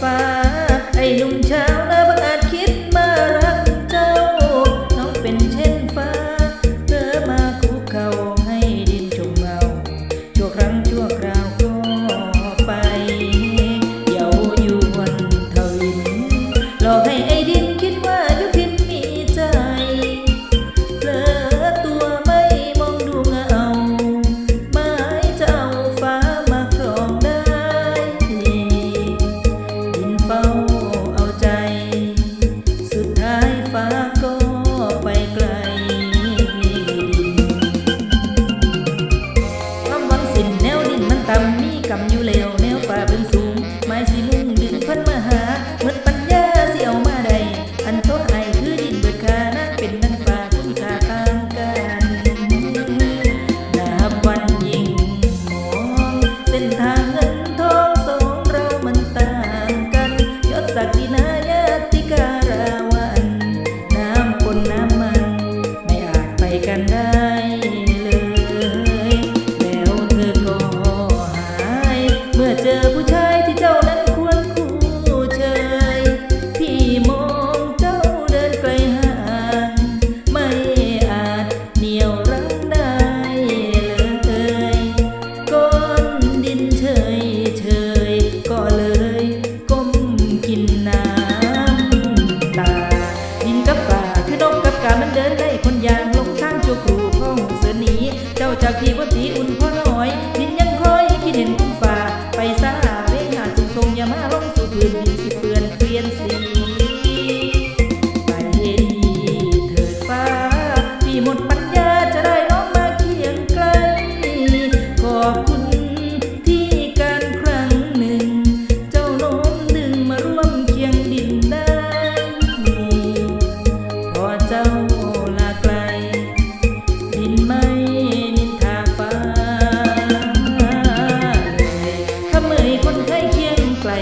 吧。 เลวแนวป่าเป็นสูง ไม้สีมุ่งดึงพันมาหาเมื่อปัญญาสิเอามาใด อันโทษไอคือดินเบิดคานั่งเป็นนั่งป่าคุณค่าตางกันนับวันยิ่งมองเส้นทางเงินทองสองเรามันต่างกันยศศักดินายาติการาวัน น้ำปนน้ำมัน ไม่อาจไปกันได้ มื่อเจอผู้ชายที่เจ้านั้น อบคุณที่การครั้งหนึ่ง เจ้าโน้มดึงมาร่วมเคียงดินได้พอเจ้าลาไกล ดินไม่นินทาฟ้าขเมยคนไข้เคียงไกล